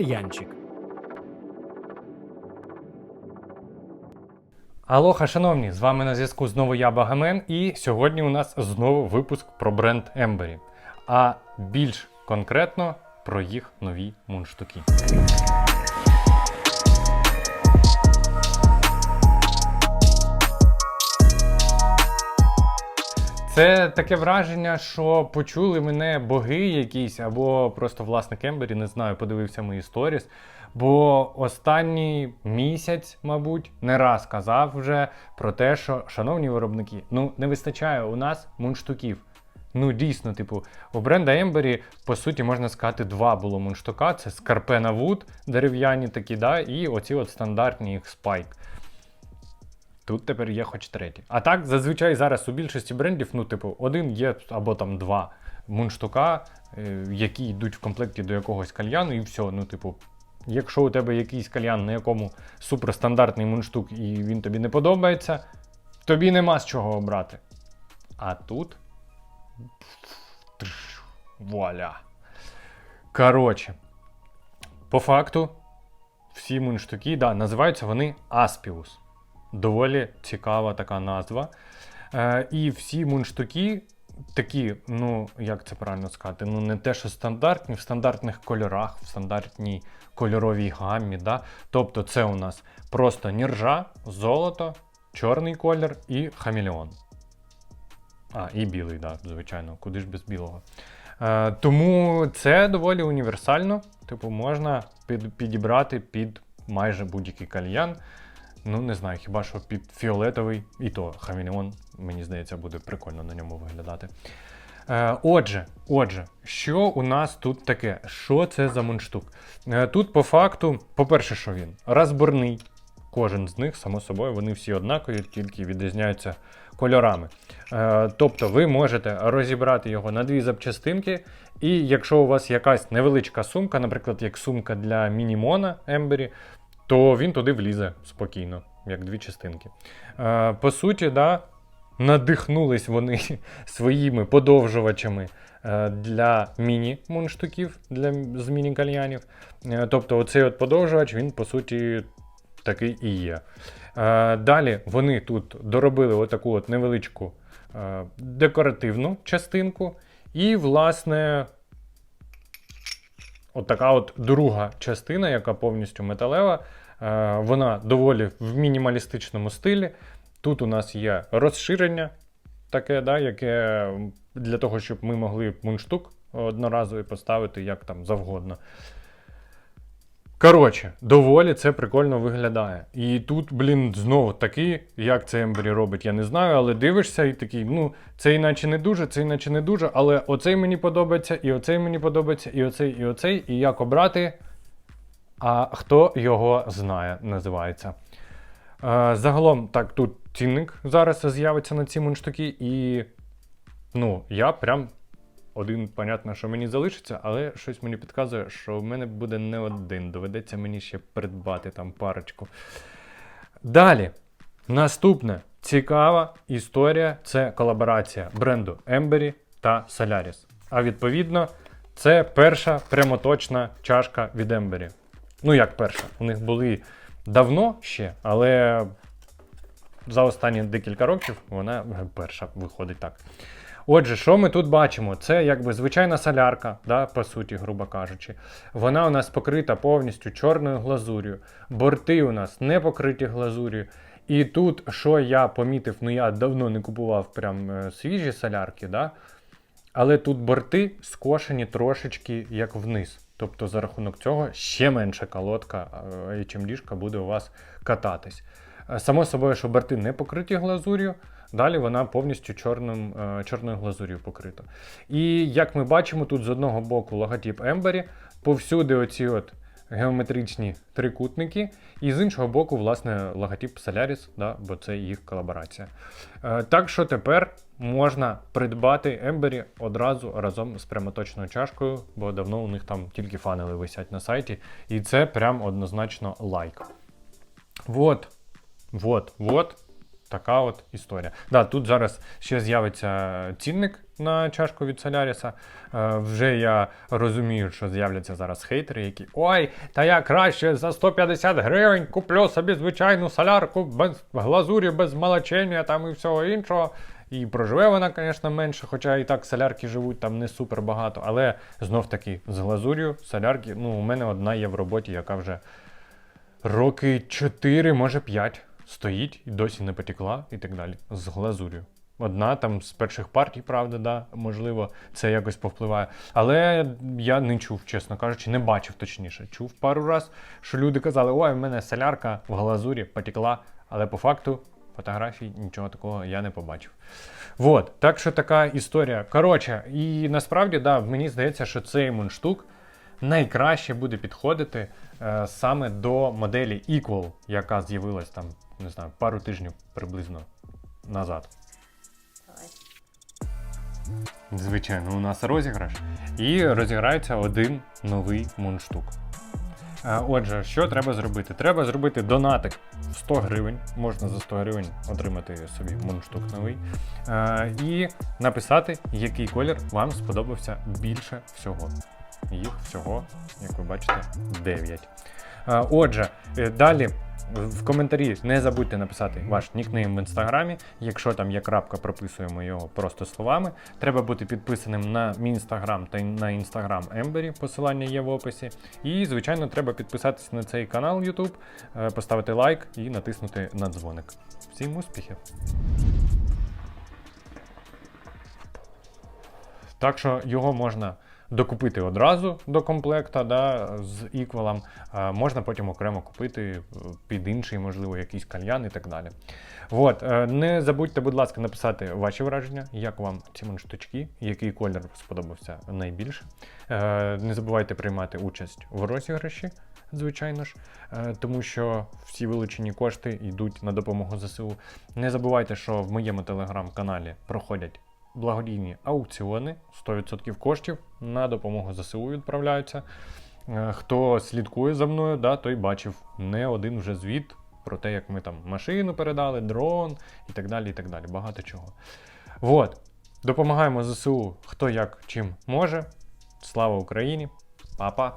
кальянчик. Алоха, шановні, з вами на зв'язку знову я Багамен, і сьогодні у нас знову випуск про бренд Ембері. А більш конкретно про їх нові мундштуки. Це таке враження, що почули мене боги якісь, або просто власник Ембері, не знаю, подивився мої сторіс. Бо останній місяць, мабуть, не раз казав вже про те, що, шановні виробники, ну не вистачає у нас мундштуків. Ну, дійсно, типу, у бренда Ембері, по суті, можна сказати, два було мундштука. Це Scarpena Wood, дерев'яні такі, да, і оці от стандартні їх спайк. Тут тепер є хоч третій. А так, зазвичай зараз у більшості брендів, ну, типу, один є або там два мундштука, е, які йдуть в комплекті до якогось кальяну, і все. Ну, типу, якщо у тебе якийсь кальян, на якому суперстандартний мундштук, і він тобі не подобається, тобі нема з чого обрати. А тут. Вуаля. Коротше, по факту, всі мундштуки, да, називаються вони Aspius. Доволі цікава така назва. Е, і всі мундштуки такі, ну, як це правильно сказати, ну не те, що стандартні, в стандартних кольорах, в стандартній кольоровій гаммі. Да? Тобто це у нас просто ніржа, золото, чорний колір і хамелеон. А, і білий, да, звичайно, куди ж без білого. Е, тому це доволі універсально. Типу, можна під, підібрати під майже будь-який кальян. Ну, не знаю, хіба що під фіолетовий, і то хамелеон, мені здається, буде прикольно на ньому виглядати. Е, отже, отже, що у нас тут таке? Що це за мундштук? Е, тут, по факту, по-перше, що він? Розборний. Кожен з них, само собою, вони всі однакові, тільки відрізняються кольорами. Е, тобто ви можете розібрати його на дві запчастинки, і якщо у вас якась невеличка сумка, наприклад, як сумка для мінімона Ембері, то він туди влізе спокійно, як дві частинки. Е, по суті, да, надихнулись вони своїми подовжувачами е, для міні-мундштуків, для з міні-кальянів. Е, тобто, оцей от подовжувач, він, по суті, такий і є. Далі вони тут доробили отаку от невеличку декоративну частинку. І, власне, от така от друга частина, яка повністю металева. Е, Вона доволі в мінімалістичному стилі. Тут у нас є розширення, таке, да, яке для того, щоб ми могли мундштук одноразовий поставити як там завгодно. Коротше, доволі це прикольно виглядає. І тут, блін, знову таки, як це Ембері робить, я не знаю, але дивишся і такий, ну, це іначе не дуже, це іначе не дуже, але оцей мені подобається, і оцей мені подобається, і оцей, і оцей, і як обрати. А хто його знає, називається. Е, загалом, так, тут цінник зараз з'явиться на ці мундштуки, і ну, я прям один, понятно, що мені залишиться, але щось мені підказує, що в мене буде не один. Доведеться мені ще придбати там парочку. Далі, наступне цікава історія це колаборація бренду Embury та Solaris. А відповідно, це перша прямоточна чашка від Embury. Ну, як перша, у них були давно ще, але за останні декілька років вона перша виходить так. Отже, що ми тут бачимо? Це якби звичайна солярка, да, по суті, грубо кажучи. Вона у нас покрита повністю чорною глазур'ю. Борти у нас не покриті глазур'ю. І тут, що я помітив, ну я давно не купував прям е, свіжі солярки, да? але тут борти скошені трошечки як вниз. Тобто за рахунок цього ще менша колодка е, HMD буде у вас кататись. Е, Само собою, що борти не покриті глазур'ю, далі вона повністю чорним, е, чорною глазур'ю покрита. І як ми бачимо, тут з одного боку логотип Embury, повсюди оці от геометричні трикутники, і з іншого боку, власне, логотип Solaris, да, бо це їх колаборація. Е, Так що тепер можна придбати Embury одразу разом з прямоточною чашкою, бо давно у них там тільки фанели висять на сайті, і це прям однозначно лайк. Вот, вот, вот. Така от історія. Да, тут зараз ще з'явиться цінник на чашку від Соляріса. Е, вже я розумію, що з'являться зараз хейтери, які ой, та я краще за 150 гривень куплю собі звичайну солярку без глазурі, без малачення там і всього іншого. І проживе вона, звісно, менше, хоча і так солярки живуть там не супер багато. Але знов таки з глазур'ю солярки, ну, у мене одна є в роботі, яка вже роки 4, може 5 стоїть і досі не потекла і так далі. З глазур'ю. Одна там з перших партій, правда, да, можливо, це якось повпливає. Але я не чув, чесно кажучи, не бачив точніше. Чув пару раз, що люди казали, ой, в мене солярка в глазурі потекла, але по факту фотографій нічого такого я не побачив. Вот, так що така історія. Коротше, і насправді, да, мені здається, що цей мундштук найкраще буде підходити саме до моделі Equal, яка з'явилась там, не знаю, пару тижнів приблизно назад. Звичайно, у нас розіграш. І розіграється один новий мундштук. Е, Отже, що треба зробити? Треба зробити донатик в 100 гривень. Можна за 100 гривень отримати собі мундштук новий. Е, І написати, який колір вам сподобався більше всього. Їх всього, як ви бачите, 9. Е, Отже, е, далі в коментарі не забудьте написати ваш нікнейм в інстаграмі. Якщо там є крапка, прописуємо його просто словами. Треба бути підписаним на мій інстаграм та на інстаграм Ембері. Посилання є в описі. І, звичайно, треба підписатися на цей канал YouTube, е, поставити лайк і натиснути на дзвоник. Всім успіхів! Так що його можна докупити одразу до комплекта да, з іквалом. А можна потім окремо купити е, під інший, можливо, якийсь кальян і так далі. От, е, не забудьте, будь ласка, написати ваші враження, як вам ці мундштучки, який колір сподобався найбільше. Не забувайте приймати участь в розіграші, звичайно ж, е, тому що всі вилучені кошти йдуть на допомогу ЗСУ. Не забувайте, що в моєму телеграм-каналі проходять благодійні аукціони, 100% коштів на допомогу ЗСУ відправляються. Е, Хто слідкує за мною, да, той бачив не один вже звіт про те, як ми там машину передали, дрон і так далі. і так далі. Багато чого. Вот. Допомагаємо ЗСУ хто як чим може. Слава Україні! Па-па!